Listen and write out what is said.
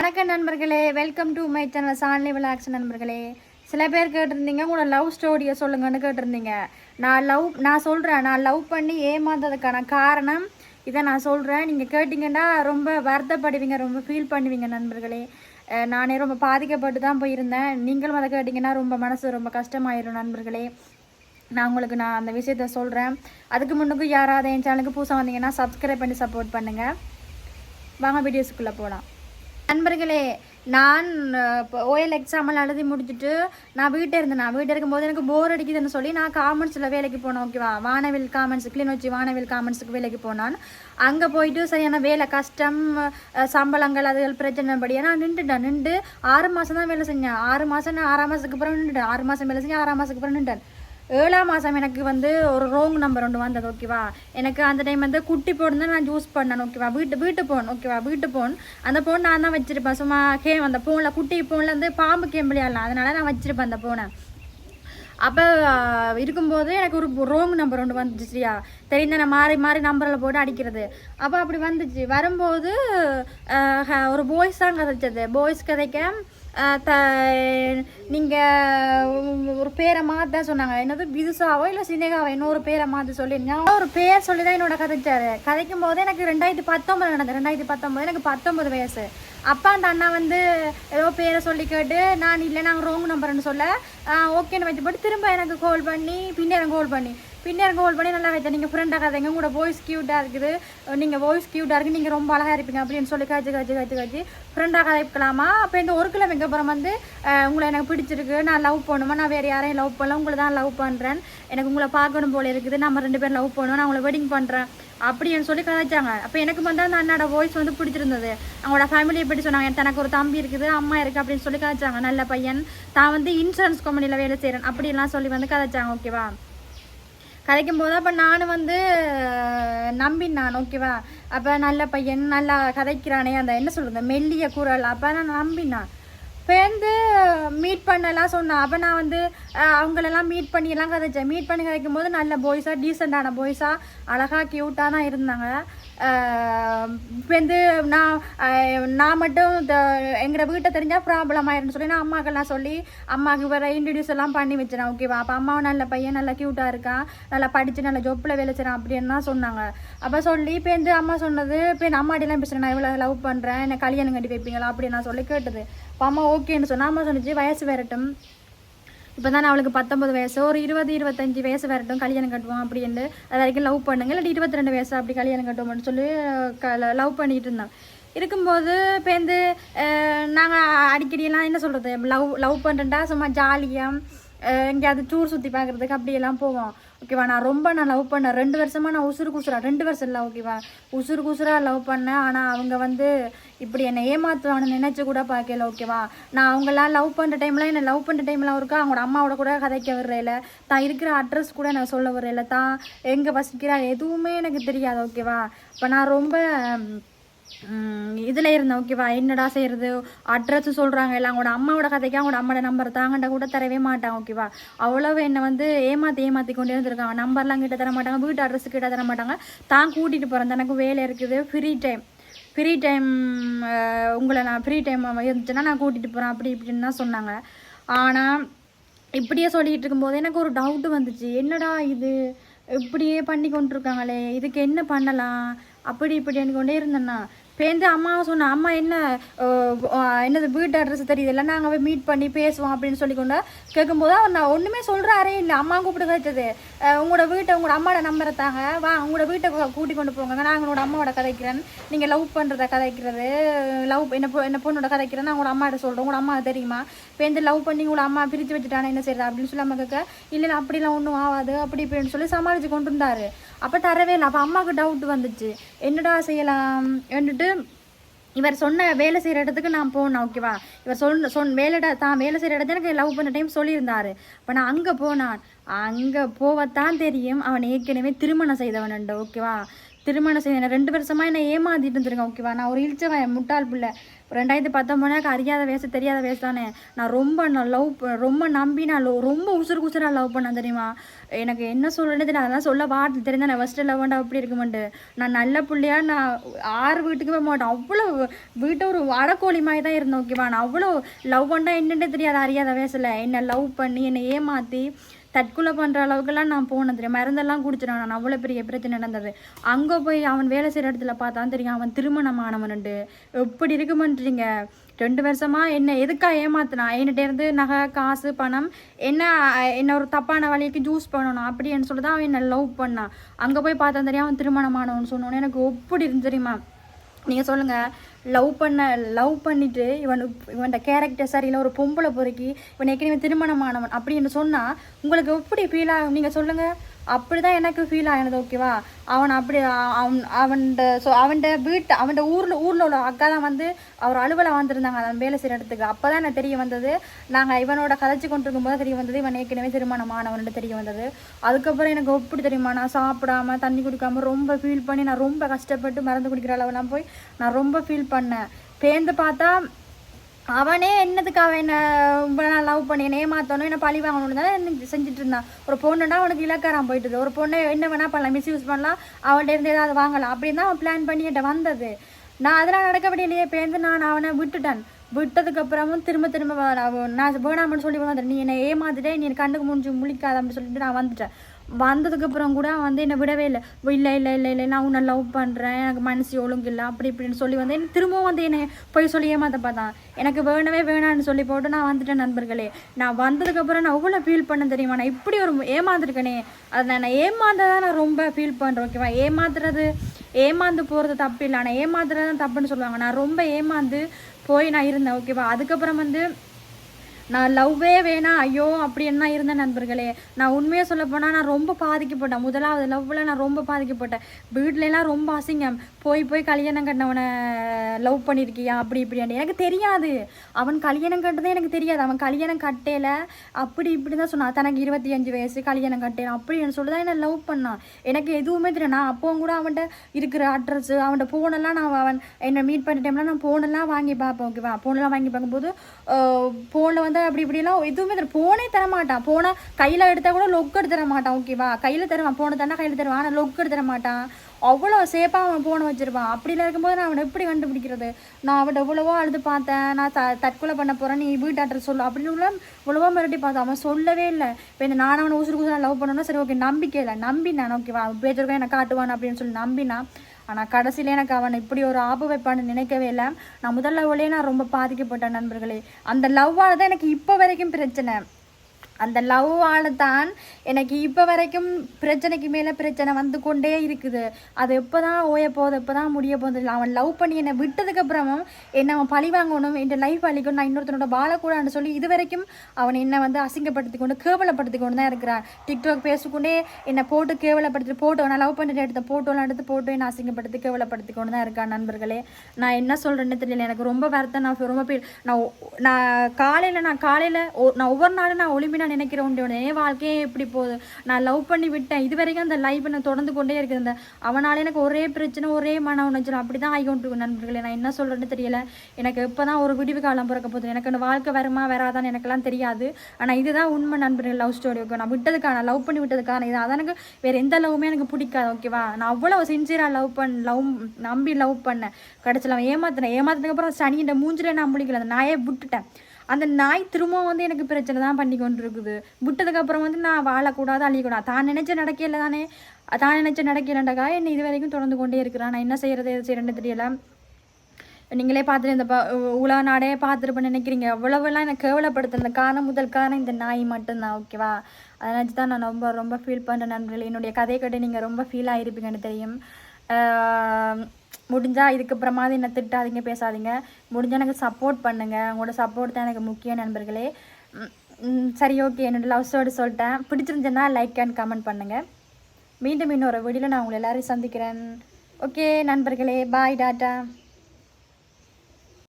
வணக்கம் நண்பர்களே welcome to my channel Chanly vlogs நண்பர்களே. சில பேர் கேட்டிருந்தீங்க உங்களோட லவ் ஸ்டோரியை சொல்லுங்கன்னு கேட்டிருந்தீங்க. நான் லவ் நான் சொல்கிறேன் நான் லவ் பண்ணி ஏமாந்ததுக்கான காரணம் இதை நான் சொல்கிறேன் நீங்கள் கேட்டிங்கன்னா ரொம்ப வருத்தப்படுவீங்க ரொம்ப ஃபீல் பண்ணுவீங்க நண்பர்களே. நானே ரொம்ப பாதிக்கப்பட்டு தான் போயிருந்தேன். நீங்களும் அதை கேட்டிங்கன்னா ரொம்ப மனசு ரொம்ப கஷ்டமாயிரும் நண்பர்களே. நான் உங்களுக்கு நான் அந்த விஷயத்த சொல்கிறேன் அதுக்கு முன்னுக்கு யாராவது என் சேனலுக்கு புதுசாக வந்தீங்கன்னா சப்ஸ்கிரைப் பண்ணி சப்போர்ட் பண்ணுங்கள் வாங்க வீடியோஸுக்குள்ளே போகலாம் நண்பர்களே நான் இப்போ ஓஎல் எக்ஸாமில் எழுதி முடிச்சுட்டு நான் வீட்டை இருந்தேன். நான் வீட்டில் இருக்கும்போது எனக்கு போர் அடிக்குதுன்னு சொல்லி நான் காமெண்ட்ஸில் வேலைக்கு போனேன் ஓகேவா வானவில் காமெண்ட்ஸ் கிளிநொச்சி வானவில் காமெண்ட்ஸுக்கு வேலைக்கு போனான். அங்கே போயிட்டு சரியான வேலை கஷ்டம் சம்பளங்கள் அதுகள் பிரச்சனைப்படியாக நான் நின்றுட்டேன் நின்று ஆறு மாதம் தான் வேலை செஞ்சேன். ஆறு மாதம் ஆறாம் மாதத்துக்கு அப்புறம் நின்றுட்டேன். ஆறு மாதம் வேலை செஞ்சேன் ஆறாம் மாதத்துக்கு அப்புறம் நின்றுட்டேன். ஏழாம் மாதம் எனக்கு வந்து ஒரு ரோங் நம்பர் ஒன்று வந்தது ஓகேவா எனக்கு அந்த டைம் வந்து குட்டி போன் தான் நான் யூஸ் பண்ணேன் ஓகேவா வீட்டு வீட்டு போன் ஓகேவா வீட்டு போன் அந்த போன் நான் தான் வச்சுருப்பேன். சும்மா கே அந்த ஃபோனில் குட்டி ஃபோனில் வந்து பாம்பு கேம் விளையாடலாம் அதனால நான் வச்சுருப்பேன் அந்த ஃபோனை அப்போ இருக்கும்போது எனக்கு ஒரு ரோங் நம்பர் ஒன்று வந்துச்சு சரியா தெரிந்த மாறி மாறி நம்பரில் போட்டு அடிக்கிறது. அப்போ அப்படி வந்துச்சு. வரும்போது ஒரு பாய்ஸ் தான் கதைச்சது. பாய்ஸ் கதைக்க த நீங்கள் ஒரு பேரை மாற்ற சொன்னாங்க. என்னது? விதுசாவோ இல்லை சினேகாவோ? இன்னொரு பேரை மாற்ற சொல்லியிருந்தாங்க ஒரு பேர் சொல்லி தான் என்னோட கதைச்சாரு. கதைக்கும் போது எனக்கு ரெண்டாயிரத்தி பத்தொம்பது நடந்தது. ரெண்டாயிரத்தி பத்தொம்பது எனக்கு பத்தொம்பது வயசு. அப்பா அந்த அண்ணா வந்து ஏதோ பேரை சொல்லி கேட்டு நான் இல்லை நாங்கள் ரோங் நம்பர்னு சொல்ல. ஓகேன்னு வச்சு போட்டு திரும்ப எனக்கு கால் பண்ணி பின்னேரம் கால் பண்ணி. பின்னே இருக்க கோல் பண்ணி நல்லா வச்சேன் நீங்கள் ஃப்ரெண்டாக கதைங்க உங்களோட வாய்ஸ் க்யூட்டாக இருக்குது. நீங்கள் வாய்ஸ் க்யூட்டாக இருக்குது நீங்கள் ரொம்ப அழகாக இருப்பீங்க அப்படின்னு சொல்லி காய்ச்சி காய்ச்சி காய்ச்சி காய்ச்சி ஃப்ரெண்டாக கதைக்கலாமா அப்போ இந்த ஒரு கிழமைக்கு அப்புறம் வந்து உங்களை எனக்கு பிடிச்சிருக்கு நான் லவ் பண்ணுமா நான் வேறு யாரையும் லவ் பண்ணல உங்களை தான் லவ் பண்ணுறேன் எனக்கு உங்களை பார்க்கணும் போல இருக்குது நம்ம ரெண்டு பேரும் லவ் பண்ணுவோம் நான் உங்களை வெட்டிங் பண்ணுறேன் அப்படின்னு சொல்லி கதைச்சாங்க அப்போ எனக்கு வந்து அந்த அண்ணோட வாய்ஸ் வந்து பிடிச்சிருந்தது. அவங்களோட ஃபேமிலியை எப்படி சொன்னாங்க தனக்கு ஒரு தம்பி இருக்குது அம்மா இருக்குது அப்படின்னு சொல்லி கதைச்சாங்க நல்ல பையன் தான் வந்து இன்சூரன்ஸ் கம்பெனியில் வேலை செய்கிறேன் அப்படிலாம் சொல்லி வந்து கதைச்சாங்க ஓகேவா கதைக்கும் போது அப்போ நான் வந்து நம்பினான் ஓகேவா அப்போ நல்ல பையன் நல்லா கதைக்கிறானே அந்த என்ன சொல்கிறது மெல்லிய குரல் அப்போ நான் நம்பினான். சேர்ந்து மீட் பண்ணலாம் சொன்னான் அப்போ நான் வந்து அவங்களெல்லாம் மீட் பண்ணியெல்லாம் கதைச்சேன். மீட் பண்ணி கதைக்கும் போது நல்ல பாய்ஸாக டீசெண்டான பாய்ஸாக அழகாக க்யூட்டாக தான் இருந்தாங்க. இப்போ வந்து நான் நான் மட்டும் இந்த எங்களோட வீட்டை தெரிஞ்சால் ப்ராப்ளம் ஆயிருன்னு சொல்லி நான் அம்மாக்கெல்லாம் சொல்லி அம்மாவுக்கு வேறு இன்ட்ரடியூஸ் எல்லாம் பண்ணி வச்சேன் ஓகேவா அப்போ அம்மாவும் நல்ல பையன் நல்லா க்யூட்டாக இருக்கான் நல்லா படித்து நல்லா ஜொப்பில் வேலை அப்படின்னு தான் சொன்னாங்க. அப்போ சொல்லி இப்போ வந்து அம்மா சொன்னது இப்போ என் அம்மாடிலாம் பேசுகிறேன் நான் இவ்வளோ லவ் பண்ணுறேன் என்னை கல்யாணம் கட்டி வைப்பீங்களா அப்படின்னு நான் சொல்லி கேட்டது. அப்பா அம்மா ஓகேன்னு சொன்னால் அம்மா சொன்னிச்சு வயசு வரட்டும். இப்போ தான் அவளுக்கு பத்தொம்பது வயசு. ஒரு இருபது இருபத்தஞ்சி வயசு வரட்டும் கல்யாணம் கட்டுவோம் அப்படின்ட்டு. அது வரைக்கும் லவ் பண்ணுங்க. இல்லாட்டி இருபத்தி ரெண்டு வயசு அப்படி கல்யாணம் கட்டுவோம்னு சொல்லி லவ் பண்ணிகிட்டு இருந்தான். இருக்கும்போது இப்போ வந்து நாங்கள் அடிக்கடியெல்லாம் என்ன சொல்கிறது லவ் லவ் பண்ணுறேன்டா சும்மா ஜாலியாக எங்கேயாவது டூர் சுற்றி பார்க்குறதுக்கு அப்படியெல்லாம் போவோம். ஓகேவா? நான் ரொம்ப நான் லவ் பண்ணேன். ரெண்டு வருஷமாக நான் உசுறு குசுரா ரெண்டு வருஷம் இல்லை ஓகேவா? உசுறு குசுராக லவ் பண்ணேன். ஆனால் அவங்க வந்து இப்படி என்னை ஏமாற்றுவாங்கன்னு நினச்சி கூட பார்க்கல ஓகேவா? நான் அவங்களாம் லவ் பண்ணுற டைம்லாம் என்னை லவ் பண்ணுற டைம்லாம் இருக்கா? அவங்களோட அம்மாவோட கூட கதைக்க வர்றதில்ல தான் இருக்கிற அட்ரஸ் கூட நான் சொல்ல வர்றதில்ல தான் எங்கே வசிக்கிறா எதுவுமே எனக்கு தெரியாது ஓகேவா? இப்போ நான் ரொம்ப இதில் இருந்தேன் ஓகேவா? என்னடா செய்கிறது அட்ரஸ் சொல்கிறாங்க இல்லை அவங்களோட அம்மாவோட கதைக்கு அவங்களோட அம்மாவோட நம்பர் தாங்கண்டா கூட தரவே மாட்டாங்க ஓகேவா? அவ்வளவு என்னை வந்து ஏமாற்றி ஏமாற்றி கொண்டே இருந்திருக்காங்க நம்பர்லாம் கிட்ட தர மாட்டாங்க வீட்டு அட்ரஸ் கிட்ட தர மாட்டாங்க. தான் கூட்டிகிட்டு போகிறேன் எனக்கு வேலை இருக்குது ஃப்ரீ டைம் ஃப்ரீ டைம் உங்களை நான் ஃப்ரீ டைம் இருந்துச்சுன்னா நான் கூட்டிகிட்டு போகிறேன் அப்படி இப்படின்னு தான் சொன்னாங்க. ஆனால் இப்படியே சொல்லிகிட்டு இருக்கும்போது எனக்கு ஒரு டவுட்டு வந்துச்சு. என்னடா இது? இப்படியே பண்ணி கொண்டிருக்காங்களே இதுக்கு என்ன பண்ணலாம்? அப்படி இப்படின்னு கொண்டே இருந்தேன்னா பேருந்து அம்மாவும் சொன்னேன் அம்மா என்ன என்னது வீட்டு அட்ரஸ் தெரியுதுல்ல நாங்கள் போய் மீட் பண்ணி பேசுவோம் அப்படின்னு சொல்லி கொண்டு கேட்கும்போது அவர் நான் ஒன்றுமே சொல்கிறாரே இல்லை. அம்மா கூப்பிட்டு கிடைச்சது உங்களோட வீட்டை உங்களோட அம்மாவோட நம்பரை தாங்க. வா உங்களோட வீட்டை கூட்டி கொண்டு போங்க. நான் உங்களோட அம்மாவோட கதைக்கிறேன். நீங்கள் லவ் பண்ணுறத கதைக்கிறது லவ் என்ன என்ன பொண்ணோட கதைக்கிறேன் நான் உங்களோட அம்மாட்ட சொல்கிறேன் உங்களோட அம்மா தெரியுமா? பேருந்து லவ் பண்ணி உங்களோட அம்மா பிரித்து வச்சுட்டானே என்ன செய்யறது அப்படின்னு சொல்லி அம்மா கேட்க இல்லை அப்படிலாம் ஒன்றும் ஆகாது. அப்படி இப்படின்னு சொல்லி சமாளித்து கொண்டு இருந்தார் அப்போ தரவே இல்லை. அப்போ அம்மாவுக்கு டவுட் வந்துச்சு. என்னடா செய்யலாம்? வந்துட்டு இவர் சொன்ன வேலை செய்கிற இடத்துக்கு நான் போனேன் ஓகேவா இவர் சொன்ன சொன் வேலை தான் வேலை செய்கிற இடத்துல எனக்கு லவ் பண்ண டைம் சொல்லியிருந்தாரு. இப்போ நான் அங்கே போனான். அங்கே போவத்தான் தெரியும். அவன் ஏற்கனவே திருமணம் செய்தவன் ஓகேவா திருமணம் செய்த ரெண்டு வருஷமாக என்னை ஏமாத்திட்டு இருந்திருக்கேன் ஓகேவா நான் ஒரு இழிச்சவன் முட்டாள் பிள்ளை. ரெண்டாயிரத்தி பத்தொம்பதுனாக்கு அறியாத வயசு தெரியாத வயசு தானே. நான் ரொம்ப நான் லவ் ரொம்ப நம்பி நான் லவ் ரொம்ப உசுறு உசுராக லவ் பண்ணேன் தெரியுமா? எனக்கு என்ன சொல்கிறேன்னு தெரியல அதெல்லாம் சொல்ல வார்த்தை தெரிஞ்சா நான் ஃபஸ்ட்டு லவ் பண்ணா அப்படி மாட்டேன்? நான் நல்ல பிள்ளையா நான் ஆறு வீட்டுக்கு போக மாட்டேன். அவ்வளோ வீட்டை ஒரு வடக்கோழி மாதிரி தான் இருந்தேன் ஓகேவா நான் அவ்வளோ லவ் பண்ணால் என்னென்னு தெரியாத அறியாத வயசில் என்னை லவ் பண்ணி என்னை ஏமாற்றி தற்கொலை பண்ணுற அளவுக்குலாம் நான் போனேன் தெரியும் மருந்தெல்லாம் குடிச்சிட்டேன் நான். அவ்வளோ பெரிய பிரச்சனை நடந்தது. அங்கே போய் அவன் வேலை செய்கிற இடத்துல பார்த்தான் தெரியும் அவன் திருமணமானவனுண்டு எப்படி இருக்குமன்றீங்க ரெண்டு வருஷமாக என்ன எதுக்காக ஏமாத்தினான் என்கிட்டேருந்து நகை காசு பணம் என்ன என்ன ஒரு தப்பான வழிக்கு ஜூஸ் பண்ணணும் அப்படின்னு சொல்லி தான் அவன் என்னை லவ் பண்ணான் அங்கே போய் பார்த்தா தெரியும் அவன் திருமணமானவன் சொன்னோன்னு எனக்கு எப்படி இருந்து தெரியுமா? நீங்கள் சொல்லுங்கள் லவ் பண்ண லவ் பண்ணிவிட்டு இவன் இவன் கேரக்டர் சரியில்லை ஒரு பொம்பளை பொறுக்கி இவன் ஏற்கனவே திருமணமானவன் அப்படின்னு சொன்னால் உங்களுக்கு எப்படி ஃபீல் ஆகும்? நீங்கள் சொல்லுங்கள் அப்படி தான் எனக்கு ஃபீல் ஆகினது ஓகேவா அவன் அப்படி அவன் அவன்ட ஸோ அவன்ட வீட்டு அவன்ட ஊரில் ஊரில் உள்ள அக்கா தான் வந்து அவர் அலுவலை வந்திருந்தாங்க அவன் வேலை செய்கிற இடத்துக்கு. அப்போ தான் எனக்கு தெரிய வந்தது நாங்கள் இவனோட கதைச்சு கொண்டு இருக்கும்போது தெரிய வந்தது இவன் ஏற்கனவே திருமணமானவன்ட்டு தெரிய வந்தது. அதுக்கப்புறம் எனக்கு எப்படி தெரியுமா நான் சாப்பிடாம தண்ணி குடிக்காமல் ரொம்ப ஃபீல் பண்ணி நான் ரொம்ப கஷ்டப்பட்டு மருந்து குடிக்கிற அளவெல்லாம் போய் நான் ரொம்ப ஃபீல் பண்ணேன். பேர்ந்து பார்த்தா அவனே என்னதுக்காக என்ன ரொம்ப நான் லவ் பண்ணி என்ன ஏமாத்தணும் என்ன பழி வாங்கணும்னு தானே எனக்கு செஞ்சுட்டு இருந்தான் ஒரு பொண்ணுன்னா அவனுக்கு இலக்காரம் போயிட்டுது ஒரு பொண்ணை என்ன வேணால் பண்ணலாம் மிஸ்யூஸ் பண்ணலாம் அவன்கிட்ட இருந்து ஏதாவது வாங்கலாம். அப்படின்னு தான் அவன் பிளான் பண்ணி வந்தது. நான் அதெல்லாம் நடக்க வேண்டிய பேருந்து நான் அவனை விட்டுட்டேன். விட்டதுக்கு அப்புறமும் திரும்ப திரும்ப நான் வேணாம்னு சொல்லி வந்துட்டேன் நீ என்னை ஏமாத்திட்டே நீ கண்ணுக்கு முடிஞ்சு முழிக்காத அப்படின்னு சொல்லிட்டு நான் வந்துட்டேன். வந்ததுக்கப்புறம் கூட வந்து என்னை விடவே இல்லை. இல்லை இல்லை இல்லை இல்லை நான் உன்னை லவ் பண்ணுறேன் எனக்கு மனசு ஒழுங்கு இல்லை. அப்படி இப்படின்னு சொல்லி வந்து என்ன திரும்பவும் வந்து என்னை போய் சொல்லி ஏமாத்த பார்த்தான் எனக்கு வேணவே வேணான்னு சொல்லி போட்டு நான் வந்துட்டேன் நண்பர்களே. நான் வந்ததுக்கப்புறம் நான் அவ்வளோ ஃபீல் பண்ண தெரியுமா? நான் இப்படி ஒரு ஏமாந்துருக்கனே. அதை நான் ஏமாந்ததான் நான் ரொம்ப ஃபீல் பண்ணுறேன் ஓகேவா ஏமாத்துறது ஏமாந்து போகிறது தப்பு இல்லை ஆனால் ஏமாத்துறது தான் தப்புன்னு சொல்லுவாங்க. நான் ரொம்ப ஏமாந்து போய் நான் இருந்தேன் ஓகேவா அதுக்கப்புறம் வந்து நான் லவ்வே வேணாம் ஐயோ அப்படி என்ன இருந்தேன் நண்பர்களே? நான் உண்மையாக சொல்ல போனால் நான் ரொம்ப பாதிக்கப்பட்டேன். முதலாவது லவ்வில் நான் ரொம்ப பாதிக்கப்பட்டேன். வீட்லலாம் ரொம்ப அசிங்கம். போய் போய் கல்யாணம் கட்டினவனை லவ் பண்ணியிருக்கியா அப்படி இப்படின்னு எனக்கு தெரியாது. அவன் கல்யாணம் கட்டுறதே எனக்கு தெரியாது. அவன் கல்யாணம் கட்டையில அப்படி இப்படி தான் சொன்னான். தனக்கு இருபத்தி அஞ்சு வயசு கல்யாணம் கட்டேன் அப்படின்னு சொல்லி தான் என்னை லவ் பண்ணான். எனக்கு எதுவுமே தெரியும் நான் அப்போவும் கூட அவன்கிட்ட இருக்கிற அட்ரஸ் அவன்கிட்ட ஃபோனெல்லாம் நான் அவன் என்னை மீட் பண்ண டைம்லாம் நான் ஃபோனெல்லாம் வாங்கி பார்ப்பேன் ஓகேவா ஃபோனெல்லாம் வாங்கி பார்க்கும்போது ஃபோனில் வந்து அப்படி இப்படிலாம் எதுவுமே தர ஃபோனே தர மாட்டான் ஃபோனை கையில் எடுத்தால் கூட லொக் எடுத்து தர மாட்டான் ஓகேவா கையில் தருவான் போன தானே கையில் தருவான் ஆனால் லொக் எடுத்து தர மாட்டான் அவ்வளோ சேஃபாக அவன் ஃபோனை வச்சிருப்பான். அப்படிலாம் இருக்கும்போது நான் அவனை எப்படி கண்டுபிடிக்கிறது? நான் அவன் எவ்வளவோ அழுது பார்த்தேன். நான் த தற்கொலை பண்ண போகிறேன் நீ வீட்டு அட்ரஸ் சொல்லு அப்படின்னு உள்ள இவ்வளவோ மிரட்டி பார்த்தேன். அவன் சொல்லவே இல்லை. இப்போ இந்த நான் அவனை உசுறு உசுறு லவ் பண்ணணும்னா சரி ஓகே நம்பிக்கை இல்லை நம்பினான் ஓகேவா பேச்சிருக்கேன் என்னை காட்டுவான் அப்படின்னு சொல்லி நம்பினான். ஆனால் கடைசியில் எனக்கு அவன் இப்படி ஒரு ஆப்பு வைப்பான்னு நினைக்கவே இல்லை. நான் முதல் லவ்லேயே நான் ரொம்ப பாதிக்கப்பட்டேன் நண்பர்களே. அந்த லவ்வால் தான் எனக்கு இப்போ வரைக்கும் பிரச்சனை. அந்த லவ்வால் தான் எனக்கு இப்போ வரைக்கும் பிரச்சனைக்கு மேலே பிரச்சனை வந்து கொண்டே இருக்குது. அது எப்போ தான் ஓய போகுது எப்போ தான் முடிய போகுது அவன் லவ் பண்ணி என்னை விட்டதுக்கப்புறமும் என்னை அவன் பழி வாங்கணும் என் லைஃப் அழிக்கணும் நான் இன்னொருத்தனோட வாழக்கூடாதுன்னு சொல்லி இது வரைக்கும் அவன் என்னை வந்து அசிங்கப்படுத்தி கொண்டு கேவலப்படுத்தி கொண்டு தான் இருக்கிறான். டிக்டாக் பேசிக்கொண்டே என்னை போட்டு கேவலப்படுத்தி போட்டோ நான் லவ் பண்ணிட்டு எடுத்த போட்டோலாம் எடுத்து போட்டு என்னை அசிங்கப்படுத்தி கேவலப்படுத்தி கொண்டு தான் இருக்கான் நண்பர்களே. நான் என்ன சொல்கிறேன்னு தெரியல. எனக்கு ரொம்ப வருத்தம். நான் ரொம்ப நான் நான் காலையில் நான் காலையில் நான் ஒவ்வொரு நாளும் நான் ஒளிம்பி நான் நினைக்கிறேன் என் வாழ்க்கையே எப்படி போகுது? நான் லவ் பண்ணி விட்டேன். இது வரைக்கும் அந்த லைஃப் நான் தொடர்ந்து கொண்டே இருக்குது. அந்த அவனால எனக்கு ஒரே பிரச்சனை ஒரே மன உணர்ச்சல் அப்படி தான் ஆகிக்கொண்டு நண்பர்களே. நான் என்ன சொல்கிறேன்னு தெரியல. எனக்கு இப்போ தான் ஒரு விடிவு காலம் பிறக்க போகுது. எனக்கு அந்த வாழ்க்கை வருமா வராதான்னு எனக்கெல்லாம் தெரியாது. ஆனால் இதுதான் உண்மை நண்பர்கள் லவ் ஸ்டோரி ஓகே நான் விட்டதுக்கான லவ் பண்ணி விட்டதுக்கான இது. அதான் எனக்கு வேறு எந்த லவ்வுமே எனக்கு பிடிக்காது. ஓகேவா நான் அவ்வளோ சின்சியராக லவ் பண்ண லவ் நம்பி லவ் பண்ணேன். கிடச்சலாம் அவன் ஏமாத்தினேன். ஏமாத்தினதுக்கப்புறம் சனியின் மூஞ்சிலே நான் முடிக்கல அந்த நாயை விட்டுட்டேன். அந்த நாய் திரும்பவும் வந்து எனக்கு பிரச்சனை தான் பண்ணி கொண்டு இருக்குது விட்டதுக்கப்புறம் வந்து நான் வாழக்கூடாது அழியக்கூடாது. தான் நினைச்ச நடக்கல தானே தான் நினைச்ச நடக்கலண்டக்கா என்னை இது வரைக்கும் தொடர்ந்து கொண்டே இருக்கிறான். நான் என்ன செய்யறது எது செய்யறேன்னு தெரியல. நீங்களே பார்த்துட்டு இந்த ப- உலக நாடே பார்த்துருப்பேன் நினைக்கிறீங்க. எவ்வளவெல்லாம் எனக்கு கேவலப்படுத்துன காரணம் முதல் காரணம் இந்த நாய் மட்டும்தான் ஓகேவா அதை நினச்சி தான் நான் ரொம்ப ரொம்ப ஃபீல் பண்ணுறேன் நண்பர்கள். என்னுடைய கதை கேட்டு நீங்கள் ரொம்ப ஃபீல் ஆகிருப்பீங்கன்னு தெரியும். முடிஞ்சால் முடிஞ்சா இதுக்கப்புறமாவது என்ன திட்டாதீங்க பேசாதீங்க. முடிஞ்சால் எனக்கு சப்போர்ட் பண்ணுங்கள் உங்களோட சப்போர்ட் தான் எனக்கு முக்கிய நண்பர்களே. சரி ஓகே என்னோடய லவ் ஸ்டோரி சொல்லிட்டேன். பிடிச்சிருந்துச்சுன்னா லைக் அண்ட் கமெண்ட் பண்ணுங்கள் மீண்டும் இன்னொரு வீடியோவில் நான் உங்களை எல்லாரையும் சந்திக்கிறேன். ஓகே நண்பர்களே. Bye tata.